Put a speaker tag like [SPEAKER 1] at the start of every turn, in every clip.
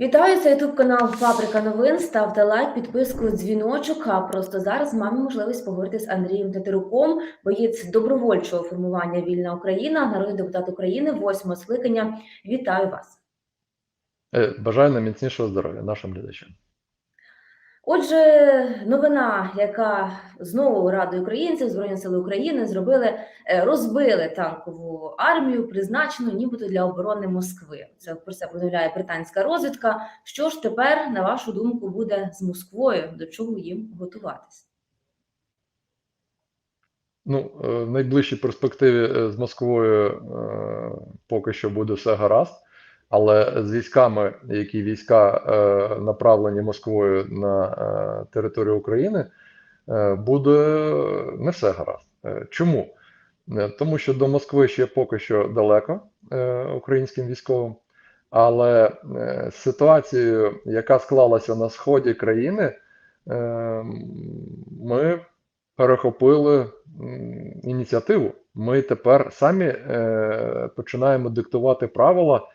[SPEAKER 1] Вітаю, це ютуб канал Фабрика новин. Ставте лайк, підписку, дзвіночок. А просто зараз маємо можливість поговорити з Андрієм Тетеруком, боєць добровольчого формування Вільна Україна, народний депутат України, восьмого скликання. Вітаю вас.
[SPEAKER 2] Е, Бажаю найміцнішого здоров'я нашим глядачам.
[SPEAKER 1] Отже, новина, яка знову Радою українців Збройні сили України зробили, е, розбили танкову армію, призначену нібито для оборони Москви. Це про це повідомляє британська розвідка. Що ж тепер, на вашу думку, буде з Москвою? До чого їм готуватись?
[SPEAKER 2] Ну, е, в найближчій перспективі е, з Москвою е, поки що буде все гаразд, але з військами, які війська е, направлені Москвою на е, територію України, е, буде не все гаразд. Е, Чому? Е, Тому що до Москви ще поки що далеко е, українським військовим, але е, з ситуацією, яка склалася на сході країни, е, ми перехопили ініціативу. Ми тепер самі е, починаємо диктувати правила,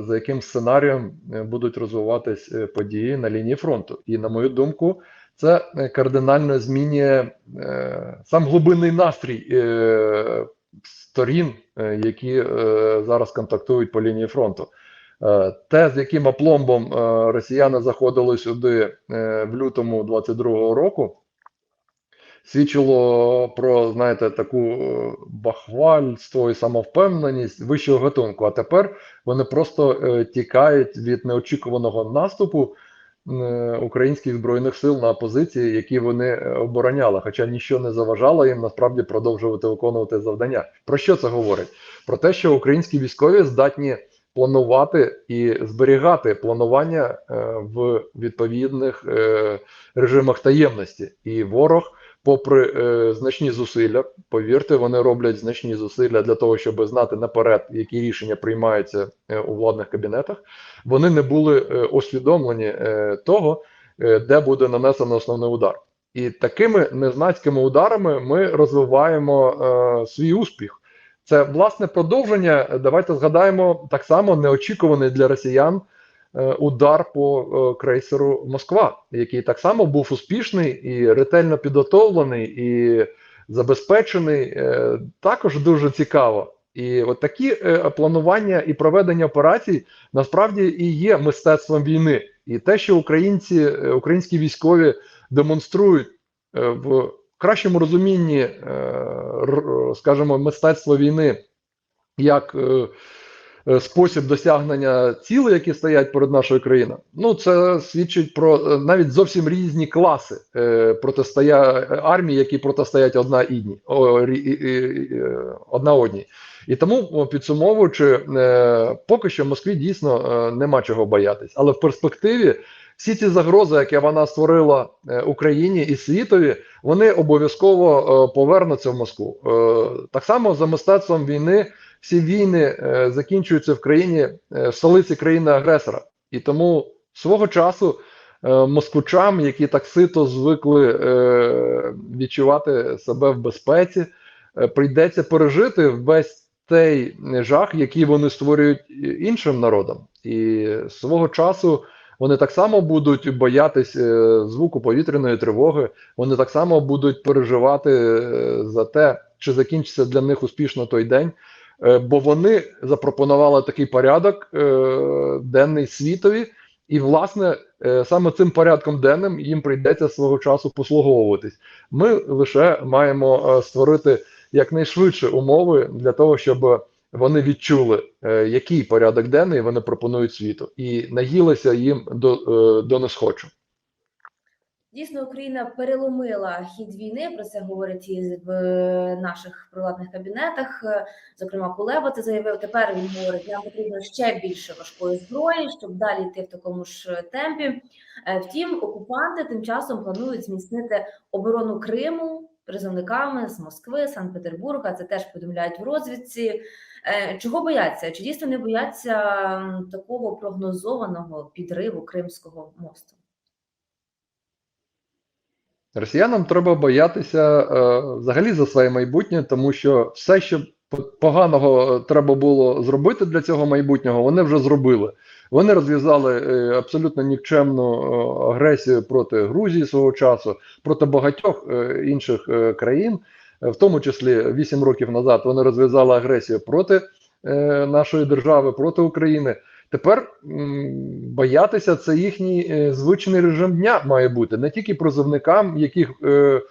[SPEAKER 2] за яким сценарієм е, будуть розвиватись е, події на лінії фронту. І, на мою думку, це е, кардинально змінює е, сам глибинний настрій е, сторін, е, які е, зараз контактують по лінії фронту. Е, Те, з яким опломбом е, росіяни заходили сюди е, в лютому 22-го року, свідчило про, знаєте, таку е, бахвальство і самовпевненість вищого гатунку. А тепер вони просто е, тікають від неочікуваного наступу е, українських збройних сил на позиції, які вони обороняли, хоча нічого не заважало їм насправді продовжувати виконувати завдання. Про що це говорить? Про те, що українські військові здатні планувати і зберігати планування в відповідних режимах таємності, і ворог попри е, значні зусилля, повірте, вони роблять значні зусилля для того, щоб знати наперед, які рішення приймаються е, у владних кабінетах. Вони не були е, освідомлені е, того, е, де буде нанесено основний удар. І такими незнацькими ударами ми розвиваємо е, свій успіх. Це власне продовження. Давайте згадаємо так само неочікуваний для росіян удар по е, крейсеру Москва, який так само був успішний і ретельно підготовлений і забезпечений. Е, Також дуже цікаво. І от такі е, планування і проведення операцій насправді і є мистецтвом війни. І те, що українці, е, українські військові демонструють е, в кращому розумінні, е, скажімо, мистецтво війни як е, е, спосіб досягнення цілей, які стоять перед нашою країною, ну це свідчить про е, навіть зовсім різні класи е, протистоя армії, які протистоять одна інні, і- і- і, е, одна одній. І тому, підсумовуючи, е, поки що Москві дійсно е, нема чого боятись, але в перспективі всі ці загрози, які вона створила е, Україні і світові, вони обов'язково е, повернуться в Москву. Е, Так само за мистецтвом війни всі війни е, закінчуються в країні е, в столиці країни-агресора. І тому свого часу е, москвичам, які так сито звикли е, відчувати себе в безпеці, прийдеться пережити весь цей жах, який вони створюють іншим народам. І свого часу вони так само будуть боятись е, звуку повітряної тривоги, вони так само будуть переживати за те, чи закінчиться для них успішно той день. Е, Бо вони запропонували такий порядок е, денний світові, і, власне, е, саме цим порядком денним їм прийдеться свого часу послуговуватись. Ми лише маємо створити якнайшвидше умови для того, щоб вони відчули, який порядок денний вони пропонують світу, і наїлися їм до, до несхочу.
[SPEAKER 1] Дійсно, Україна переломила хід війни. Про це говорять і в наших приватних кабінетах. Зокрема, Кулеба це заявив. Тепер він говорить, нам потрібно ще більше важкої зброї, щоб далі йти в такому ж темпі. Е, Втім, окупанти тим часом планують зміцнити оборону Криму призовниками з Москви, Санкт-Петербурга. Це теж повідомляють в розвідці. Е, Чого бояться? Чи дійсно не бояться такого прогнозованого підриву Кримського мосту?
[SPEAKER 2] Росіянам треба боятися е, взагалі за своє майбутнє, тому що все, що поганого треба було зробити для цього майбутнього, вони вже зробили. Вони розв'язали е, абсолютно нікчемну е, агресію проти Грузії свого часу, проти багатьох е, інших е, країн, Е, в тому числі 8 років назад вони розв'язали агресію проти е, нашої держави, проти України. Тепер боятися це їхній е, звичний режим дня має бути не тільки призовникам, яких е,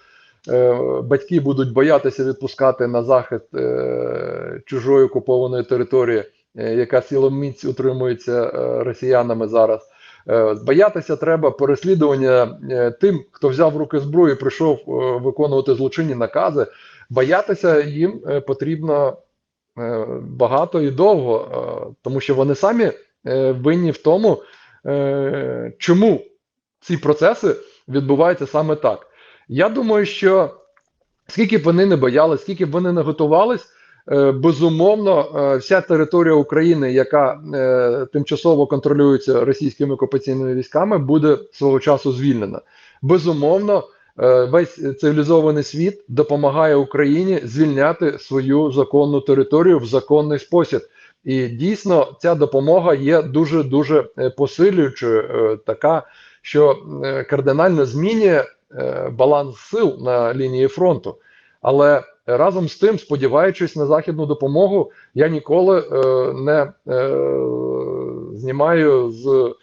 [SPEAKER 2] е, батьки будуть боятися відпускати на захист е, чужої окупованої території, е, яка сіломіць утримується е, росіянами зараз. Е, Боятися треба переслідування е, тим, хто взяв в руки зброю, і прийшов виконувати злочинні накази. Боятися їм потрібно багато і довго, тому що вони самі винні в тому, е, чому ці процеси відбуваються саме так. Я думаю, що скільки б вони не боялись, скільки б вони не готувались, е, безумовно, е, вся територія України, яка е, тимчасово контролюється російськими окупаційними військами, буде свого часу звільнена. Безумовно, е, весь цивілізований світ допомагає Україні звільняти свою законну територію в законний спосіб. І дійсно ця допомога є дуже дуже е, посилюючою, е, така, що е, кардинально змінює баланс сил на лінії фронту. Але разом з тим, сподіваючись на західну допомогу, я ніколи не знімаю з,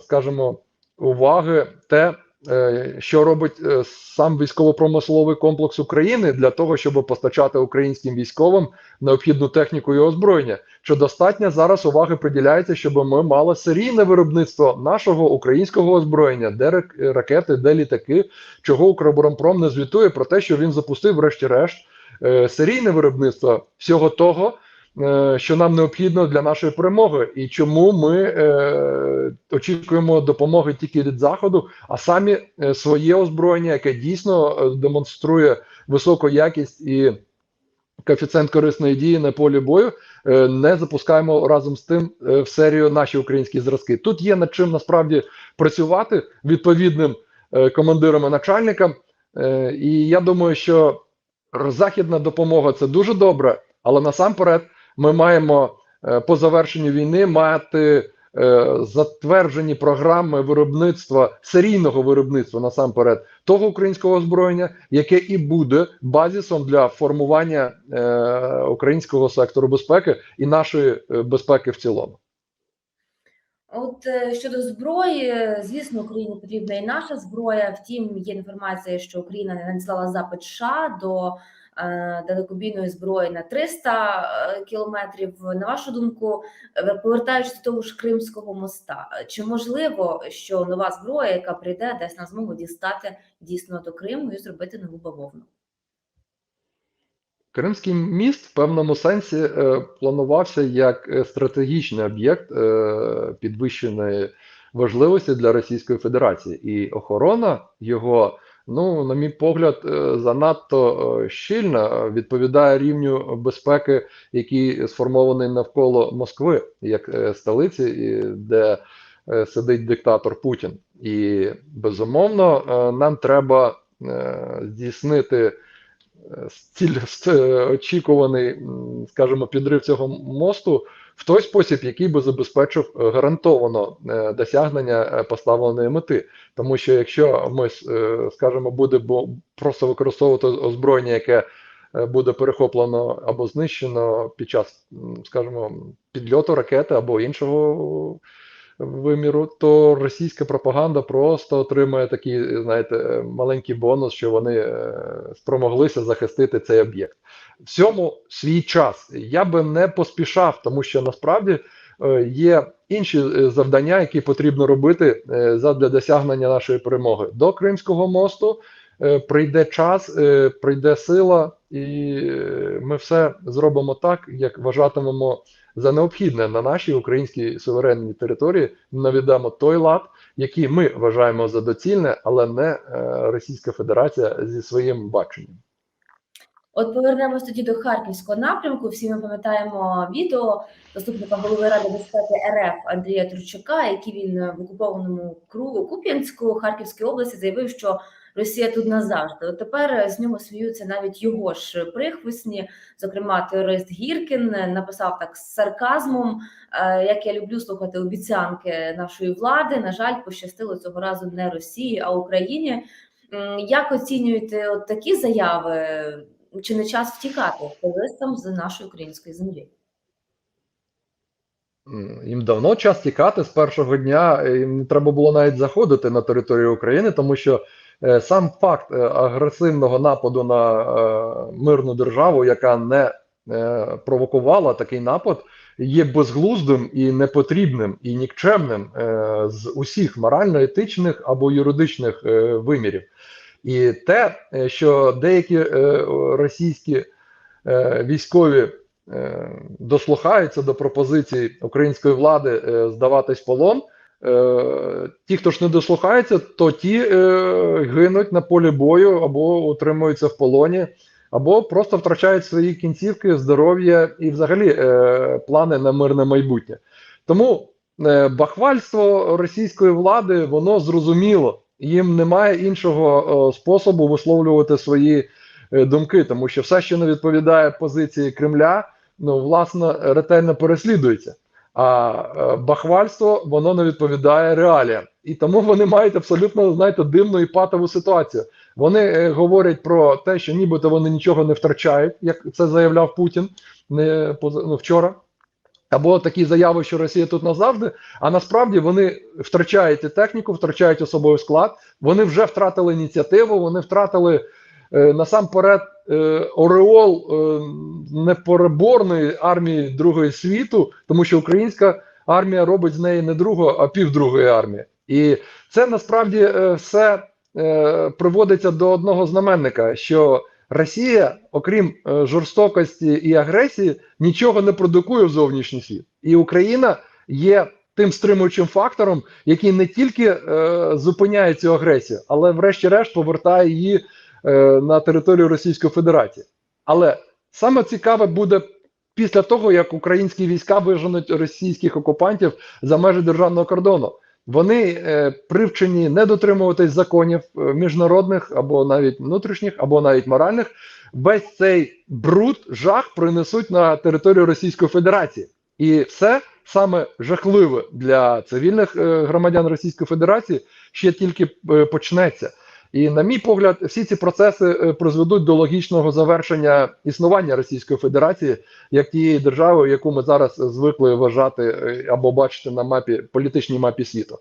[SPEAKER 2] скажімо, уваги те, що робить е, сам військово-промисловий комплекс України для того, щоб постачати українським військовим необхідну техніку і озброєння. Що достатньо зараз уваги приділяється, щоб ми мали серійне виробництво нашого українського озброєння, де рак- ракети, де літаки, чого Укроборонпром не звітує про те, що він запустив, врешті-решт, е, серійне виробництво всього того, е, що нам необхідно для нашої перемоги, і чому ми е, очікуємо допомоги тільки від заходу, а самі е, своє озброєння, яке дійсно е, демонструє високу якість і коефіцієнт корисної дії на полі бою, е, не запускаємо разом з тим е, в серію наші українські зразки. Тут є над чим насправді працювати відповідним е, командирам і начальникам. Е, І я думаю, що західна допомога це дуже добре, але насамперед ми маємо е, по завершенню війни мати е, затверджені програми виробництва серійного виробництва насамперед того українського озброєння, яке і буде базисом для формування е, українського сектору безпеки і нашої безпеки в цілому.
[SPEAKER 1] От щодо зброї, звісно, Україні потрібна і наша зброя. Втім, є інформація, що Україна не надіслала запит США до далекобійної зброї на 300 е, кілометрів. На вашу думку, е, повертаючись до того ж Кримського моста, е, чи можливо, що нова зброя, яка прийде, дасть нам змогу дістати дійсно до Криму і зробити нову бавовну?
[SPEAKER 2] Кримський міст в певному сенсі е, планувався як е, стратегічний об'єкт е, підвищеної важливості для Російської Федерації, і охорона його, ну, на мій погляд, е, занадто е, щільна е, відповідає рівню безпеки, який сформований навколо Москви, як столиці, де сидить диктатор Путін. І безумовно, нам треба здійснити стіль очікуваний, скажімо, підрив цього мосту в той спосіб, який би забезпечив е, гарантовано е, досягнення е, поставленої мети. Тому що якщо ми, скажімо, будемо просто використовувати озброєння, яке буде перехоплено або знищено під час, скажімо, підльоту ракети або іншого виміру, то російська пропаганда просто отримує такий, знаєте, маленький бонус, що вони е, спромоглися захистити цей об'єкт. Всьому свій час. Я би не поспішав, тому що насправді е, є інші е, завдання, які потрібно робити задля досягнення нашої перемоги. До Кримського мосту прийде час, прийде сила, і ми все зробимо так, як вважатимемо за необхідне на нашій українській суверенній території. Наведемо той лад, який ми вважаємо за доцільне, але не е, Російська Федерація зі своїм баченням.
[SPEAKER 1] От повернемось тоді до харківського напрямку. Всі ми пам'ятаємо відео заступника голови ради безпеки РФ Андрія Турчака, який він в окупованому кругу Куп'янську Харківської області заявив, що Росія тут назавжди. От тепер з нього сміються навіть його ж прихвисні. Зокрема, терорист Гіркін написав так з сарказмом. е, Як я люблю слухати обіцянки нашої влади. На жаль, пощастило цього разу не Росії, а Україні. Як оцінюєте от такі заяви? Чи не час втікати терористам з нашої української землі?
[SPEAKER 2] Їм давно час тікати з першого дня. е, Їм не треба було навіть заходити на територію України, тому що е, сам факт е, агресивного нападу на е, мирну державу, яка не е, провокувала такий напад, є безглуздим і непотрібним і нікчемним е, з усіх морально-етичних або юридичних е, вимірів. І те, е, що деякі е, російські е, військові е, дослухаються до пропозицій української влади е, здаватись полон. Е, ті, хто ж не дослухається, то ті е, гинуть на полі бою або утримуються в полоні, або просто втрачають свої кінцівки, здоров'я і взагалі е, плани на мирне майбутнє. Тому бахвальство російської влади воно зрозуміло. Їм немає іншого способу висловлювати свої думки, тому що все, що не відповідає позиції Кремля, ну власне ретельно переслідується. А е, бахвальство воно не відповідає реаліям, і тому вони мають абсолютно знаєте, дивну і патову ситуацію. Вони е, говорять про те, що нібито вони нічого не втрачають, як це заявляв Путін не ну, вчора. Або такі заяви, що Росія тут назавжди. А насправді вони втрачають і техніку, втрачають особовий склад. Вони вже втратили ініціативу, вони втратили насамперед е, ореол е, непереборної армії Другої світу, тому що українська армія робить з неї не другу, а півдругої армії. І це насправді е, все е, приводиться до одного знаменника, що Росія, окрім е, жорстокості і агресії, нічого не продукує в зовнішній світ. І Україна є тим стримуючим фактором, який не тільки е, зупиняє цю агресію, але врешті-решт повертає її е, на територію Російської Федерації. Але саме цікаве буде після того, як українські війська виженуть російських окупантів за межі державного кордону. Вони е, привчені не дотримуватись законів е, міжнародних або навіть внутрішніх, або навіть моральних. Весь цей бруд, жах принесуть на територію Російської Федерації, і все саме жахливе для цивільних е, громадян Російської Федерації ще тільки е, почнеться. І, на мій погляд, всі ці процеси е, призведуть до логічного завершення існування Російської Федерації як тієї держави, яку ми зараз звикли вважати е, або бачити на мапі політичній мапі світу.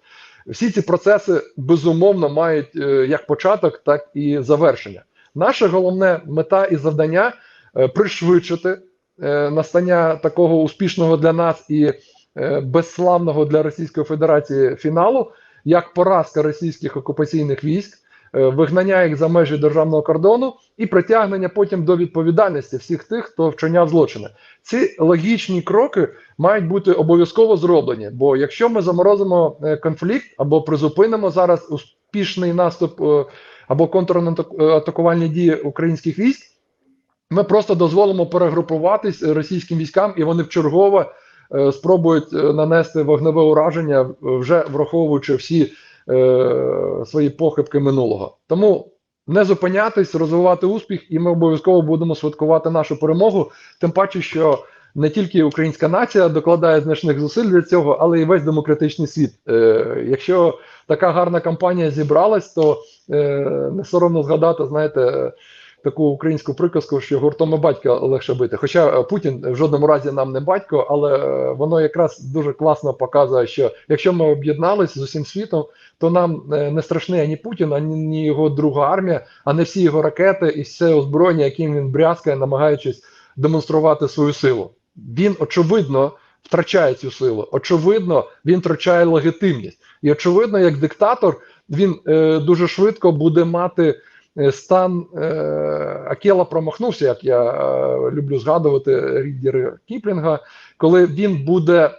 [SPEAKER 2] Всі ці процеси безумовно мають е, як початок, так і завершення. Наша головне мета і завдання пришвидшити настання такого успішного для нас і безславного для Російської Федерації фіналу, як поразка російських окупаційних військ вигнання їх за межі державного кордону і притягнення потім до відповідальності всіх тих, хто вчиняв злочини. Ці логічні кроки мають бути обов'язково зроблені. Бо якщо ми заморозимо е, конфлікт або призупинимо зараз успішний наступ е, або контратакувальні дії українських військ, ми просто дозволимо перегрупуватись російським військам, і вони вчергове е, спробують е, нанести вогневе ураження, е, вже враховуючи всі е, свої похибки минулого. Тому не зупинятись, розвивати успіх, і ми обов'язково будемо святкувати нашу перемогу. Тим паче, що не тільки українська нація докладає значних зусиль для цього, але і весь демократичний світ. Е, якщо така гарна кампанія зібралась, то е, не соромно згадати, знаєте. Таку українську приказку, що гуртом батька легше бити. Хоча е, Путін в жодному разі нам не батько, але е, воно якраз дуже класно показує, що якщо ми об'єдналися з усім світом, то нам е, не страшний ані Путін, ані його друга армія, а не всі його ракети і все озброєння, яким він брязкає, намагаючись демонструвати свою силу. Він очевидно втрачає цю силу. Очевидно, він втрачає легітимність, і очевидно, як диктатор, він е, дуже швидко буде мати. Е, Стан е, Акела промахнувся, як я е, люблю згадувати Ріддіра Кіплінга, коли він буде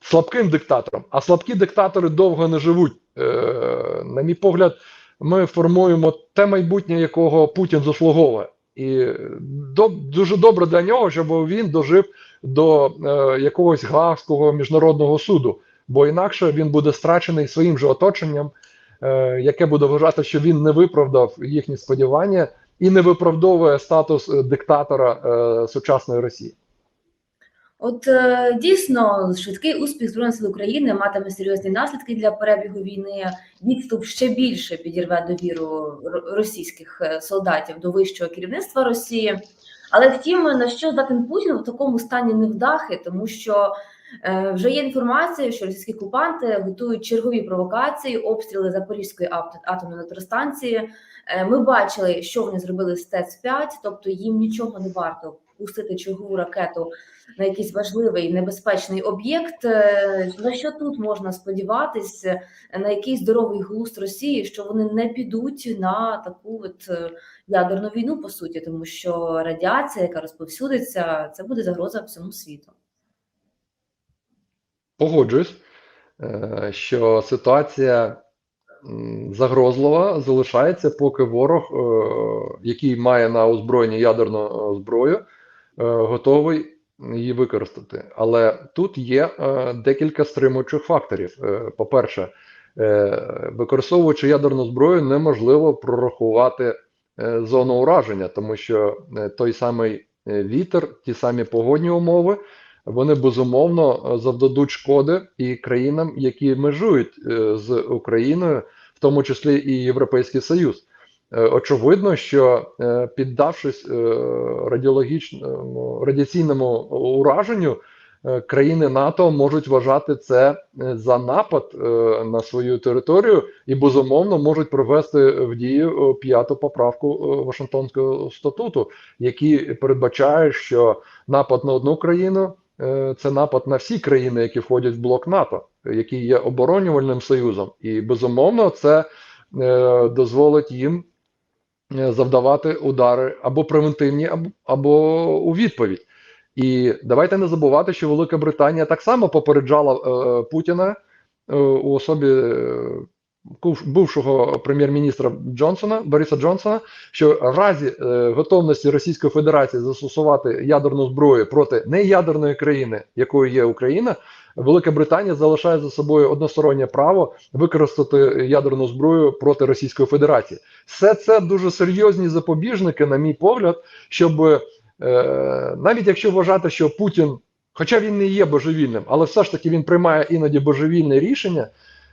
[SPEAKER 2] слабким диктатором, а слабкі диктатори довго не живуть. На мій погляд, ми формуємо те майбутнє, якого Путін заслуговує. І до, дуже добре для нього, щоб він дожив до е, якогось Гаагського міжнародного суду, бо інакше він буде страчений своїм же оточенням, яке буде вважати, що він не виправдав їхні сподівання і не виправдовує статус е, диктатора е, сучасної Росії.
[SPEAKER 1] От е, дійсно швидкий успіх Збройних сил України матиме серйозні наслідки для перебігу війни. Відступ ще більше підірве довіру російських е, солдатів до вищого керівництва Росії. Але втім, на що здатен Путін в такому стані невдахи, тому що е, вже є інформація, що російські окупанти готують чергові провокації, обстріли Запорізької атомної електростанції. Е, Ми бачили, що вони зробили з ТЕЦ-5, тобто їм нічого не варто пустити чергову ракету на якийсь важливий небезпечний об'єкт. Е, На що тут можна сподіватись, е, на якийсь здоровий глузд Росії, що вони не підуть на таку от е, ядерну війну, по суті, тому що радіація, яка розповсюдиться, це буде загроза всьому світу.
[SPEAKER 2] Погоджуюсь, е, що ситуація загрозлива залишається, поки ворог, е, який має на озброєнні ядерну е, зброю, готовий її використати. Але тут є декілька стримуючих факторів. По-перше, використовуючи ядерну зброю, неможливо прорахувати зону ураження, тому що той самий вітер, ті самі погодні умови вони безумовно завдадуть шкоди і країнам, які межують е, з Україною, в тому числі і Європейський Союз. Е, Очевидно, що е, піддавшись радіологічному радіаційному ураженню, країни НАТО можуть вважати це за напад на свою територію і безумовно можуть привести в дію п'яту поправку Вашингтонського статуту, який передбачає, що напад на одну країну це напад на всі країни, які входять в блок НАТО, який є оборонювальним союзом, і безумовно це е, дозволить їм е, завдавати удари або превентивні, або, у відповідь. І давайте не забувати, що Велика Британія так само попереджала е, Путіна е, у особі е, бувшого прем'єр-міністра Джонсона Бориса Джонсона, що в разі е, готовності Російської Федерації застосувати ядерну зброю проти неядерної країни, якою є Україна, Велика Британія залишає за собою одностороннє право використати ядерну зброю проти Російської Федерації. Все це дуже серйозні запобіжники, на мій погляд, щоб е, навіть якщо вважати, що Путін, хоча він не є божевільним, але все ж таки він приймає іноді божевільне рішення,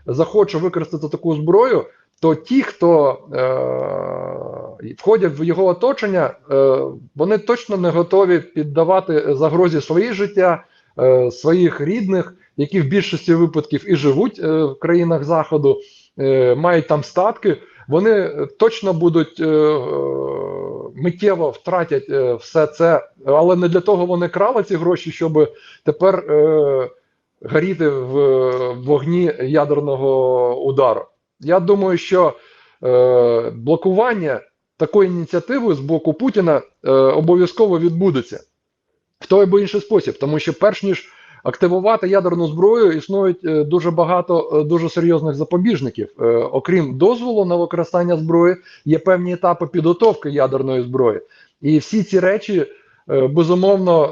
[SPEAKER 2] захоче використати таку зброю, то ті, хто е, входять в його оточення, е, вони точно не готові піддавати загрозі своє життя, е, своїх рідних, які в більшості випадків і живуть е, в країнах Заходу, е, мають там статки. Вони точно будуть е, е, миттєво втратять е, все це, але не для того вони крали ці гроші, щоб тепер е, горіти в вогні ядерного удару. Я думаю, що е, блокування такої ініціативи з боку Путіна е, обов'язково відбудеться в той або інший спосіб, тому що перш ніж активувати ядерну зброю, існують е, дуже багато дуже серйозних запобіжників. Окрім дозволу на використання зброї, є певні етапи підготовки ядерної зброї, і всі ці речі безумовно,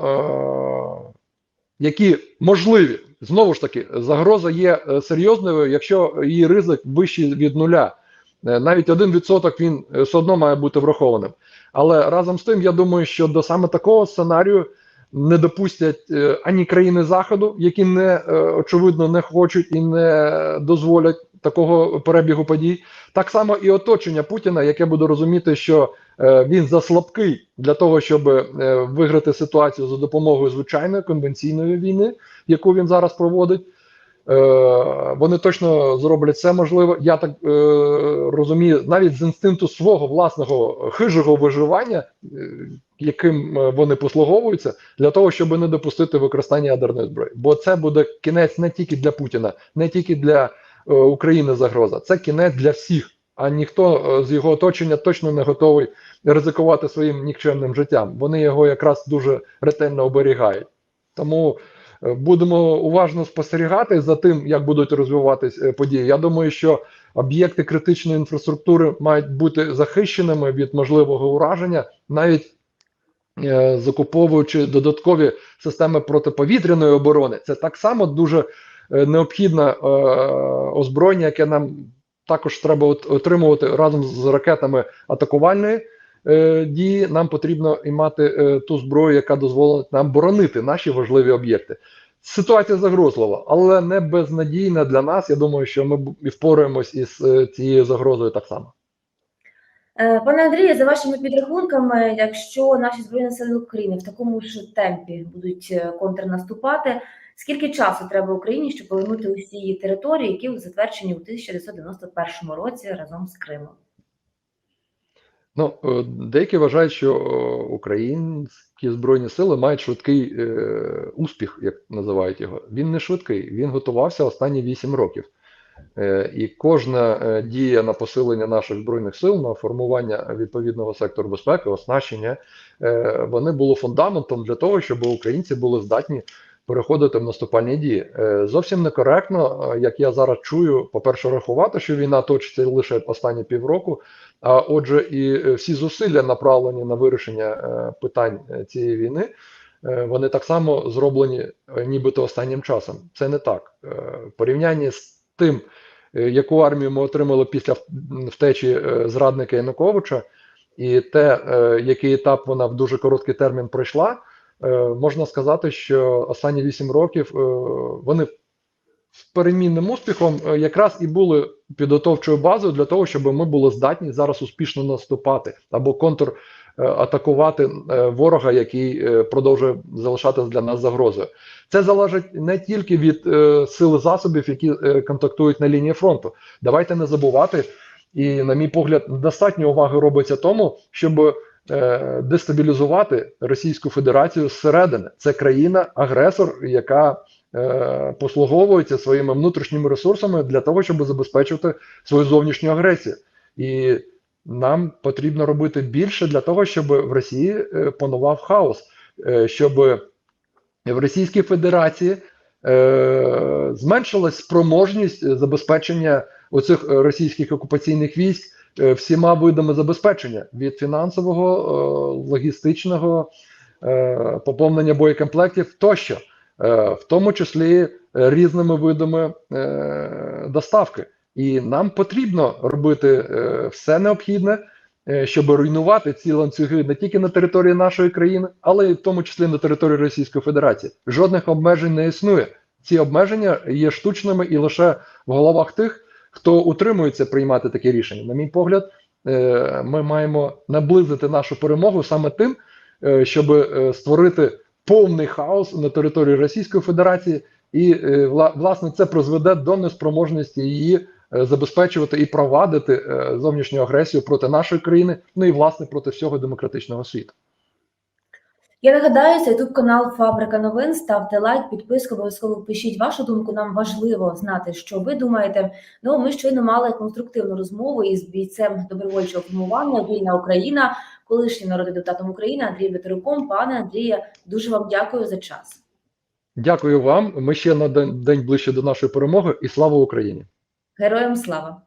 [SPEAKER 2] які можливі. Знову ж таки, загроза є е, серйозною, якщо її ризик вищий від нуля. Е, Навіть один відсоток він е, все одно має бути врахованим. Але разом з тим, я думаю, що до саме такого сценарію не допустять ані країни Заходу, які не очевидно не хочуть і не дозволять такого перебігу подій. Так само і оточення Путіна, яке буде розуміти, що він заслабкий для того, щоб е, виграти ситуацію за допомогою звичайної конвенційної війни, яку він зараз проводить. Е, вони точно зроблять все можливе. Я так е, розумію, навіть з інстинкту свого власного хижого виживання, е, яким е, вони послуговуються, для того, щоб не допустити використання ядерної зброї. Бо це буде кінець не тільки для Путіна, не тільки для е, України загроза, це кінець для всіх. А ніхто е, з його оточення точно не готовий ризикувати своїм нікчемним життям. Вони його якраз дуже ретельно оберігають. Тому е, будемо уважно спостерігати за тим, як будуть розвиватись е, події. Я думаю, що об'єкти критичної інфраструктури мають бути захищеними від можливого ураження, навіть закуповуючи додаткові системи протиповітряної оборони. Це так само дуже необхідне озброєння, яке нам також треба отримувати разом з ракетами атакувальної е, дії. Нам потрібно і мати е, ту зброю, яка дозволить нам боронити наші важливі об'єкти. Ситуація загрозлива, але не безнадійна для нас. Я думаю, що ми і впораємось із е, цією загрозою так само.
[SPEAKER 1] Е, Пане Андрію, за вашими підрахунками, якщо наші збройні сили України в такому ж темпі будуть е, контрнаступати, скільки часу треба Україні, щоб повернути усі її території, які затверджені у 1991 році разом з Кримом?
[SPEAKER 2] Ну, е, деякі вважають, що е, українські збройні сили мають швидкий е, успіх, як називають його. Він не швидкий, він готувався останні 8 років. Е, і кожна е, дія на посилення наших збройних сил, на формування відповідного сектору безпеки, оснащення, е, вони були фундаментом для того, щоб українці були здатні переходити в наступальні дії. Е, зовсім некоректно, е, як я зараз чую, по-перше, рахувати, що війна точиться лише останні півроку. А отже, і е, всі зусилля направлені на вирішення питань цієї війни, вони так само зроблені нібито останнім часом. Це не так. В порівнянні з тим, яку армію ми отримали після втечі зрадника Януковича, і те, який етап вона в дуже короткий термін пройшла, можна сказати, що останні 8 років е, вони з перемінним успіхом е, якраз і були підготовчою базою для того, щоб ми були здатні зараз успішно наступати або контратакувати е, ворога, який е, продовжує залишатися для нас загрозою. Це залежить не тільки від е, сили засобів, які е, контактують на лінії фронту. Давайте не забувати, і, на мій погляд, достатньо уваги робиться тому, щоб е, дестабілізувати Російську Федерацію зсередини. Це країна-агресор, яка е, послуговується своїми внутрішніми ресурсами для того, щоб забезпечувати свою зовнішню агресію. І нам потрібно робити більше для того, щоб в Росії е, панував хаос, щоб в Російській Федерації зменшилась спроможність забезпечення оцих російських окупаційних військ всіма видами забезпечення від фінансового, е, логістичного, е, поповнення боєкомплектів тощо, е, в тому числі е, різними видами е, доставки. І нам потрібно робити е, все необхідне, е, щоб руйнувати ці ланцюги не тільки на території нашої країни, але й в тому числі на території Російської Федерації. Жодних обмежень не існує. Ці обмеження є штучними і лише в головах тих, хто утримується приймати такі рішення. На мій погляд, е, ми маємо наблизити нашу перемогу саме тим, е, щоб е, створити повний хаос на території Російської Федерації, і власне це призведе до неспроможності її забезпечувати і провадити зовнішню агресію проти нашої країни, ну і власне проти всього демократичного світу.
[SPEAKER 1] Я нагадаю, це youtube канал Фабрика новин. Ставте лайк, підписку, обов'язково пишіть вашу думку. Нам важливо знати, що ви думаєте. Ну, ми щойно мали конструктивну розмову із бійцем добровольчого формування Вільна Україна, колишнім народним депутатом України Андрієм Вітеруком. Пане Андріє, дуже вам дякую за час.
[SPEAKER 2] Дякую вам. Ми ще на день ближче до нашої перемоги, і слава Україні!
[SPEAKER 1] Героям слава!